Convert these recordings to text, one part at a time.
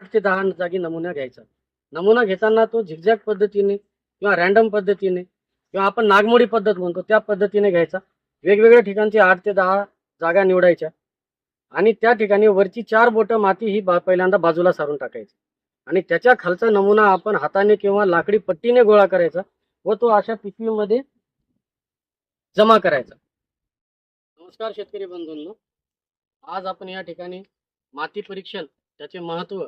आठ ते दहा जागी नमुना घ्यायचा. नमुना घेताना तो झिगझॅग पद्धतीने किंवा रॅन्डम पद्धतीने किंवा आपण नागमोडी पद्धत म्हणतो त्या पद्धतीने घ्यायचा. वेगवेगळ्या ठिकाणची आठ ते दहा जागा निवडायच्या आणि त्या ठिकाणी वरची चार बोटं माती ही बा पहिल्यांदा बाजूला सारून टाकायची. आणि त्याच्या खालचा नमुना आपण हाताने किंवा लाकडी पट्टीने गोळा करायचा व तो अशा पिशवीमध्ये जमा करायचा. नमस्कार शेतकरी बंधूंनो. आज आपण या ठिकाणी माती परीक्षण त्याचे महत्त्व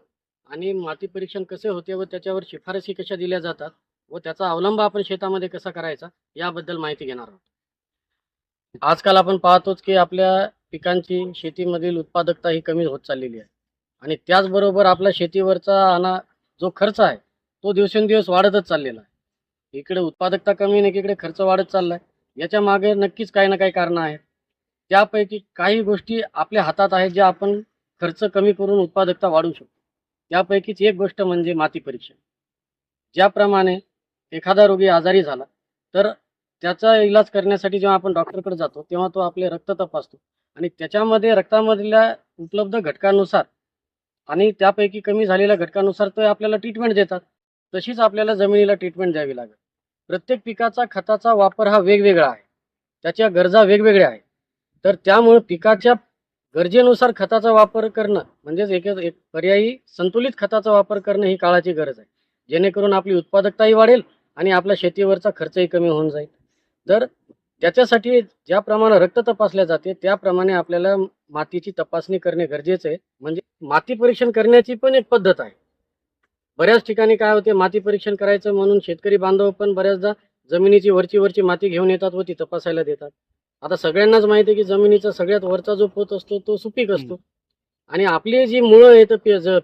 आणि माती परीक्षण कसे होते व त्याच्यावर शिफारसी कशा दिल्या जातात व त्याचा अवलंब आपण शेतामध्ये कसा करायचा याबद्दल माहिती घेणार आहोत. आजकाल आपण पाहतोच की आपल्या पिकांची शेतीमधील उत्पादकता ही कमी होत चाललेली आहे. आणि त्याचबरोबर आपल्या शेतीवरचा आणा जो खर्च आहे तो दिवसेंदिवस वाढतच चाललेला आहे. इकडे उत्पादकता कमी नाही इकडे खर्च वाढत चालला आहे याच्या मागे नक्कीच काही ना काही कारणं आहेत. त्यापैकी काही गोष्टी आपल्या हातात आहेत ज्या आपण खर्च कमी करून उत्पादकता वाढवू शकतो. त्यापैकीच एक गोष्ट म्हणजे माती परीक्षण. ज्याप्रमाणे एखादा रोगी आजारी झाला तर त्याचा इलाज करण्यासाठी जेव्हा आपण डॉक्टरकडे जातो तेव्हा तो आपले रक्त तपासतो. आणि त्याच्यामध्ये रक्तामधल्या उपलब्ध घटकानुसार आणि त्यापैकी कमी झालेल्या घटकानुसार ते आपल्याला ट्रीटमेंट देतात. तशीच आपल्याला जमिनीला ट्रीटमेंट द्यावी लागेल. प्रत्येक पिकाचा खताचा वापर हा वेगवेगळा आहे. त्याच्या गरजा वेगवेगळ्या आहेत. तर त्यामुळे पिकाच्या गरजेनुसार खताचा वापर करणं म्हणजेच एक एक पर्यायी संतुलित खताचा वापर करणं ही काळाची गरज आहे. जेणेकरून आपली उत्पादकताही वाढेल आणि आपल्या शेतीवरचा खर्चही कमी होऊन जाईल. तर त्याच्यासाठी ज्याप्रमाणे रक्त तपासल्या जाते त्याप्रमाणे आपल्याला मातीची तपासणी करणे गरजेचं आहे. म्हणजे माती परीक्षण करण्याची पण एक पद्धत आहे. बऱ्याच ठिकाणी काय होते माती परीक्षण करायचं म्हणून शेतकरी बांधव पण बऱ्याचदा जमिनीची वरची वरची माती घेऊन येतात व ती तपासायला देतात. आता सगळ्यांनाच माहिती आहे की जमिनीचा सगळ्यात वरचा जो पोत असतो तो सुपीक असतो. आणि आपली जी मुळं आहेत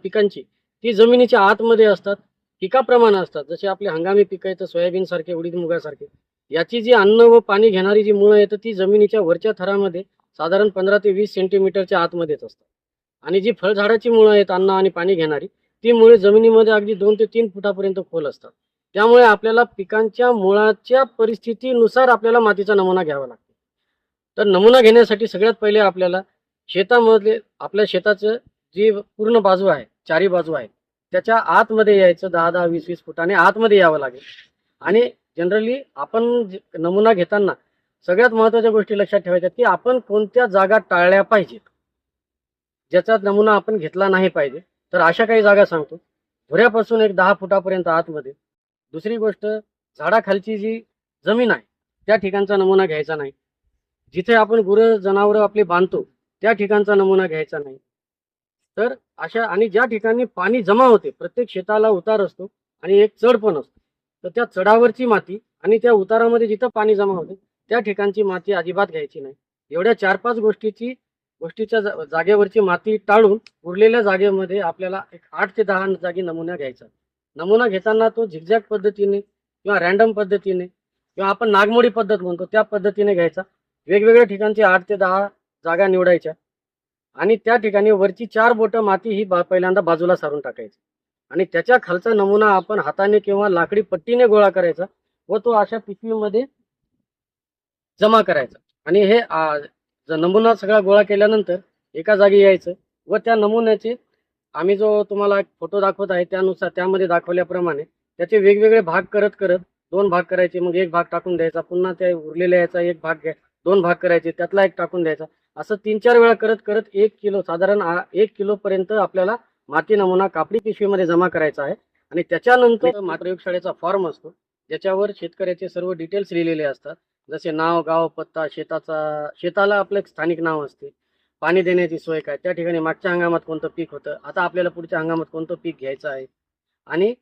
पिकांची ती जमिनीच्या आतमध्ये असतात पिकाप्रमाणे असतात. जसे आपले हंगामी पिकं आहेत सोयाबीन सारखे उडीद मुगासारखे याची जी अन्न व पाणी घेणारी जी मुळं आहेत ती जमिनीच्या वरच्या थरामध्ये साधारण पंधरा ते वीस सेंटीमीटरच्या आतमध्येच असतात. आणि जी फळझाडाची मुळं आहेत अन्न आणि पाणी घेणारी ती मुळे जमिनीमध्ये अगदी दोन ते तीन फुटापर्यंत खोल असतात. त्यामुळे आपल्याला पिकांच्या मुळाच्या परिस्थितीनुसार आपल्याला मातीचा नमुना घ्यावा लागतो. तर नमुना घेण्यासाठी सगळ्यात पहिले आपल्याला शेतामधले आपल्या शेताचं जी पूर्ण बाजू आहे चारी बाजू आहे त्याच्या आतमध्ये यायचं दहा दहा वीस वीस फुटाने आतमध्ये यावं लागेल. आणि जनरली आपण नमुना घेताना सगळ्यात महत्त्वाच्या गोष्टी लक्षात ठेवायच्या की आपण कोणत्या जागा टाळल्या पाहिजेत. ज्याचा नमुना आपण घेतला नाही पाहिजे. तर अशा काही जागा सांगतो. धुऱ्यापासून एक दहा फुटापर्यंत आतमध्ये. दुसरी गोष्ट झाडाखालची जी जमीन आहे त्या ठिकाणचा नमुना घ्यायचा नाही. जिथे आपण गुरं जनावरं आपली बांधतो त्या ठिकाणचा नमुना घ्यायचा नाही. तर अशा आणि ज्या ठिकाणी पाणी जमा होते प्रत्येक शेताला उतार असतो आणि एक चढ पण असतो. तर त्या चढावरची माती आणि त्या उतारामध्ये जिथं पाणी जमा होते त्या ठिकाणची माती अजिबात घ्यायची नाही. एवढ्या चार पाच गोष्टीची गोष्टीच्या जा- जागेवरची माती टाळून उरलेल्या जागेमध्ये आपल्याला एक आठ ते दहा जागी नमुना घ्यायचा. नमुना घेताना तो झिगझॅग पद्धतीने किंवा रॅन्डम पद्धतीने किंवा आपण नागमोडी पद्धत म्हणतो त्या पद्धतीने घ्यायचा. वेगवेगळ्या ठिकाणची आठ ते दहा जागा निवडायच्या. आणि त्या ठिकाणी वरची चार बोटं माती ही बा पहिल्यांदा बाजूला सारून टाकायची. आणि त्याच्या खालचा नमुना आपण हाताने किंवा लाकडी पट्टीने गोळा करायचा व तो अशा पिशवीमध्ये जमा करायचा. आणि हे नमुना सगळा गोळा केल्यानंतर एका जागी यायचं व त्या नमुन्याचे आम्ही जो तुम्हाला एक फोटो दाखवत आहे त्यानुसार त्यामध्ये दाखवल्याप्रमाणे त्याचे वेगवेगळे भाग करत करत दोन भाग करायचे. मग एक भाग टाकून द्यायचा पुन्हा त्या उरलेल्या याचा एक भाग घ्या दोन भाग करायचे त्यातला एक टाकून द्यायचा. असं तीन चार वेळा करत करत एक किलो साधारण एक किलो पर्यंत आपल्याला माती नमुना कापडी पिशवीमध्ये जमा करायचा आहे. आणि त्याच्यानंतर प्रयोगशाळेचा फॉर्म असतो ज्याच्यावर शेतकऱ्याचे सर्व डिटेल्स लिहिलेले असतात. जसे नाव गाव पत्ता शेताचा शेताला आपलं स्थानिक नाव असते. पाणी देण्याची सोय काय त्या ठिकाणी मागच्या हंगामात कोणतं पीक होतं आता आपल्याला पुढच्या हंगामात कोणतं पीक घ्यायचं आहे. आणि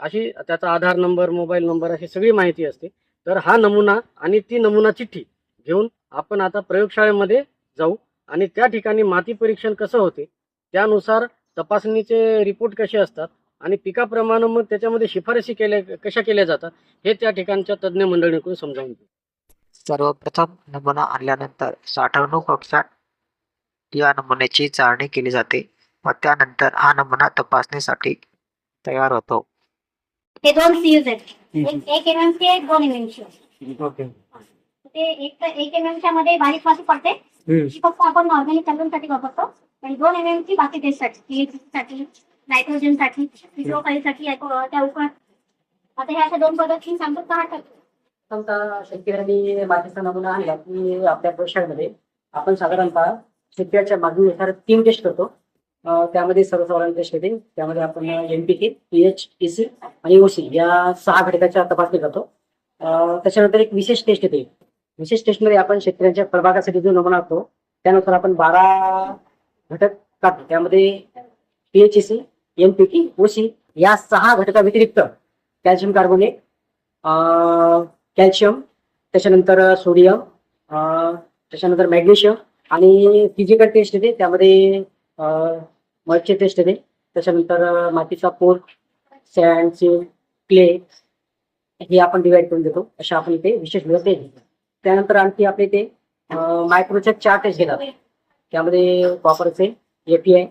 अशी त्याचा आधार नंबर मोबाईल नंबर अशी सगळी माहिती असते. तर हा नमुना आणि ती नमुना चिठ्ठी घेऊन आपण आता प्रयोगशाळेमध्ये जाऊ. आणि त्या ठिकाणी माती परीक्षण कसं होते त्यानुसार तपासणीचे रिपोर्ट कसे असतात आणि पिकाप्रमाणे मग त्याच्यामध्ये शिफारसी केल्या कशा केल्या जातात हे त्या ठिकाणच्या तज्ज्ञ मंडळीकडून समजावून घेऊ. सर्वप्रथम नमुना आणल्यानंतर साठवणूक कक्षात या नमुन्याची चाळणी केली जाते व त्यानंतर हा नमुना तपासणीसाठी तयार होतो. ते दोन सीयूज आहेत एक एक दोन ओके ते एक तर एक एम एम च्या मध्ये बारीक माती पडते ती फक्त आपण ऑर्गॅनिकसाठी वापरतो. आणि दोन एम एम ची बाकी टेस्टसाठी साठी नायट्रोजनसाठी साठी त्या उपर आता ह्या अशा दोन पद्धती सांगतो का समजा शेतकऱ्यांनी मातीचा नमुना आणला की आपल्या प्रशामध्ये आपण साधारणतः शेतकऱ्याच्या मागणीनुसार तीन टेस्ट करतो. अं, त्यामध्ये सर्वसाधारण टेस्ट येते त्यामध्ये आपण एनपीके पीएच ईसी आणि ओसी या सहा घटकाच्या तपासणी करतो. अं, त्याच्यानंतर एक विशेष टेस्ट येते. विशेष स्टेशनरी आपण शेतकऱ्यांच्या प्रभागासाठी जो नमुना असतो त्यानुसार आपण बारा घटक काढतो. त्यामध्ये पीएचईसी एनपीके ओसी या सहा घटका व्यतिरिक्त कॅल्शियम कार्बोनेट कॅल्शियम त्याच्यानंतर सोडियम त्याच्यानंतर मॅग्नेशियम आणि फिजिकल टेस्ट येते. त्यामध्ये मॉइश्चर टेस्ट येते. त्याच्यानंतर मातीचा पोर सँड सील क्ले हे आपण डिवाइड करून देतो. अशा आपण इथे विशेष व्यवस्था देतो त्यानंतर आणखी आपले ते मायक्रोच्या चार टेस्ट घेतात त्यामध्ये कॉपरचे एपीआय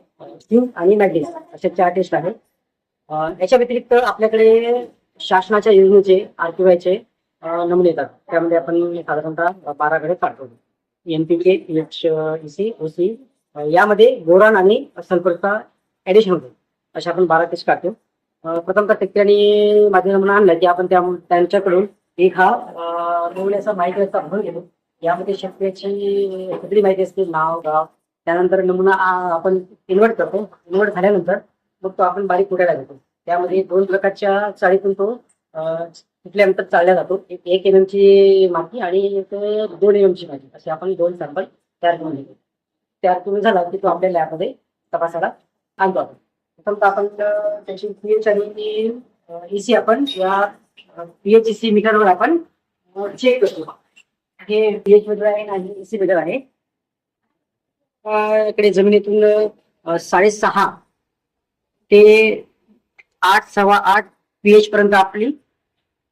आणि मॅग्नेस असे चार टेस्ट आहेत. याच्या व्यतिरिक्त आपल्याकडे शासनाच्या योजनेचे आरटीआयचे नमुने येतात. त्यामध्ये आपण साधारणतः बारा कडे काढतो. एनपीके एच सी ओसी यामध्ये बोरान आणि सल्फरचा ऍडिशन होतो. अशा आपण बारा टेस्ट काढतो. प्रथमतः शेतकऱ्यांनी माझे नमुना आणला की आपण त्या त्यांच्याकडून एक हा अं, नमुन्याचा माहिती असता भरून घेतो. यामध्ये शेतकऱ्याची सगळी माहिती असते नाव गाव. त्यानंतर नमुना आपण इन्व्हर्ट करतो. इन्व्हर्ट झाल्यानंतर मग तो आपण बारीक कुठायला घेतो त्यामध्ये दोन प्रकारच्या चाळीतून तो कुठल्यानंतर चालला जातो. एक एक एम ची माती आणि एक दोन एम ची माती. असे आपण दोन सॅम्पल तयार करून घेतो. तयार करून झाला की तो आपल्या लॅबमध्ये तपासायला आणतो आपण. प्रथमतः आपण अं, त्याची पीएच आणि ईसी आपण या पीएच सी मीटरवर आपण चेक करतो हे पीएच मीटर आहे आणि एसी मीटर आहे इकडे जमिनीतून साडेसहा ते आठ सव्वा आठ पीएच पर्यंत आपली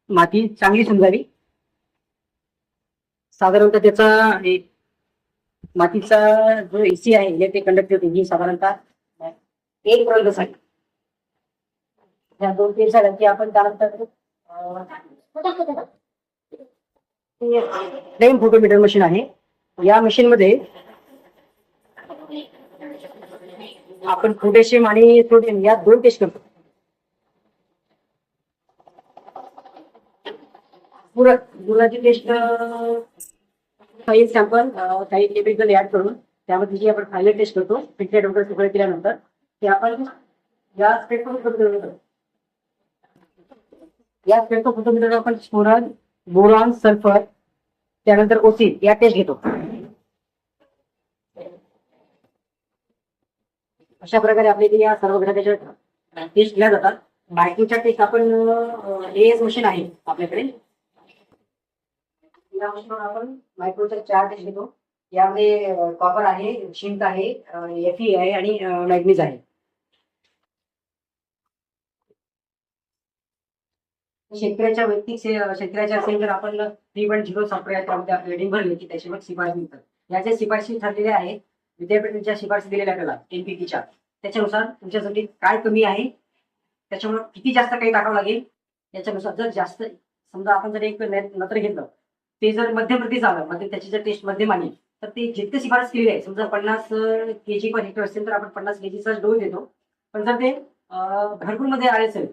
माती चांगली समजावी. साधारणतः त्याचा मातीचा जो एसी आहे इलेक्ट्रिक कंडक्टर ही साधारणतः एक पर्यंत आहे ह्या दोन तीन साड्यांची की आपण त्यानंतर फ्लेम फोटोमीटर मशीन आहे. या मशीन मध्ये आपण पोटॅशियम आणि सोडियम या दोन टेस्ट करतो. पुरा गुळाची टेस्ट काही सॅम्पल काही केमिकल ऍड करून त्यामध्ये जी आपण फायनल टेस्ट करतो फिल्टर वगैरे सगळं केल्यानंतर ते आपण या स्पेक्ट्रोमीटर या स्पेक्ट्रोमीटर आपण स्पोरॉन बोरॉन सल्फर त्यानंतर ओसिन या टेस्ट घेतो. अशा प्रकारे आपल्या इथे या सर्व घटकाच्या टेस्ट घेतल्या जातात. बायकिंगच्या टेस्ट आपण एएस मशीन आहे आपल्याकडे. या मशीनवर आपण मायक्रोच्या चार टेस्ट घेतो. यामध्ये कॉपर आहे शिंक आहे एफई आहे आणि मॅग्नीज आहे. शेतकऱ्याच्या वैयक्तिक से- शेतकऱ्याच्या असेल तर आपण थ्री पॉईंट झिरो सॉफ्टवेअर त्यामध्ये आपली रेडिंग भरली की त्याच्यावर शिफारस मिळतात. या ज्या शिफारशी ठरलेल्या आहेत. विद्यापीठांच्या शिफारशी दिलेल्या आपल्याला एनपीटीच्या. त्याच्यानुसार तुमच्यासाठी काय कमी आहे त्याच्यामुळे किती जास्त काही टाकावं लागेल याच्यानुसार जर जास्त समजा आपण जर एक ने- नत्र घेतलं ते जर मध्यवर्ती झालं म्हणजे त्याची जर टेस्ट मध्यम आली तर ते जितकं शिफारस केलेली आहे समजा पन्नास के जी पर हेक्टर असेल तर आपण पन्नास के जीचा डोस देतो. पण जर ते अं, भरपूरमध्ये आले असेल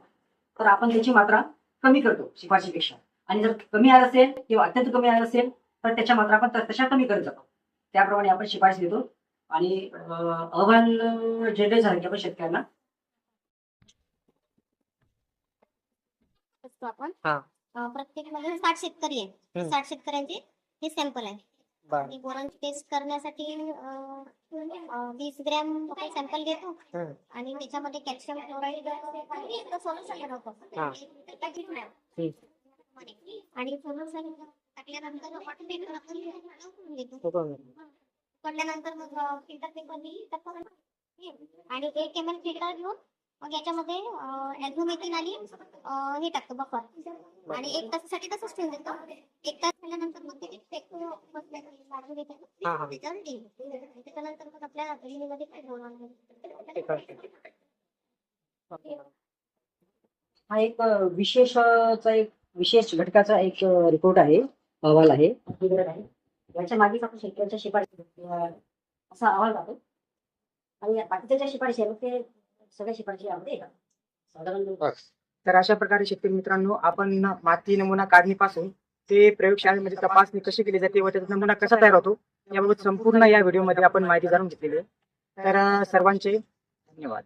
तर आपण त्याची मात्रा कमी करतो शिफारशीपेक्षा. आणि जर कमी आलं असेल किंवा अत्यंत कमी आलं असेल तर त्याच्या मात्रा आपण तशा कमी करत जातो. त्याप्रमाणे आपण शिफारस देतो. आणि अहवाल जनरेट झाला की आपण शेतकऱ्यांना आपण. हा. प्रत्येकमध्ये साठ शेतकरी आहे. साठ शेतकऱ्यांचे हे सॅम्पल आहे. आणि बोरांची टेस्ट करण्यासाठी वीस ग्रॅम आपण सॅम्पल घेतो हम्म. आणि त्याच्यामध्ये कॅल्शियम क्लोराईड सोल्युशन बनवतो हा. हम्म. आणि सोल्युशन टाकल्यानंतर आपण ते आपण टाकून देतो तो पण. पडल्यानंतर मग फिल्टर टाकून आणि एक एम एल फिल्टर घेऊन मग याच्यामध्ये ऍझोमेथिन आणि हे टाकतो बफर आणि एक तासासाठी तसंच ठेवून देतो एक तास झाल्यानंतर मग ते हा, हा. त्याच्यानंतर मग आपल्या मध्ये काय करते. हा एक अ, विशेष अ, चा एक विशेष घटकाचा एक रिपोर्ट आहे अहवाल आहे आहे. याच्या मागेच आपण शेतकऱ्याच्या शिफारशी असा अहवाल जातो आणि बाकीच्या ज्या शिफारशी आहे मग ते सगळ्या शिफारशी यामध्ये येतात साधारण तर अशा प्रकारे शेतकरी मित्रांनो आपण माती नमुना काढणीपासून ते प्रयोगशाळेमध्ये तपासणी कशी केली जाते व त्याचा नमुना कसा तयार होतो याबाबत संपूर्ण या व्हिडिओमध्ये आपण माहिती जाणून घेतलेली आहे. तर सर्वांचे धन्यवाद.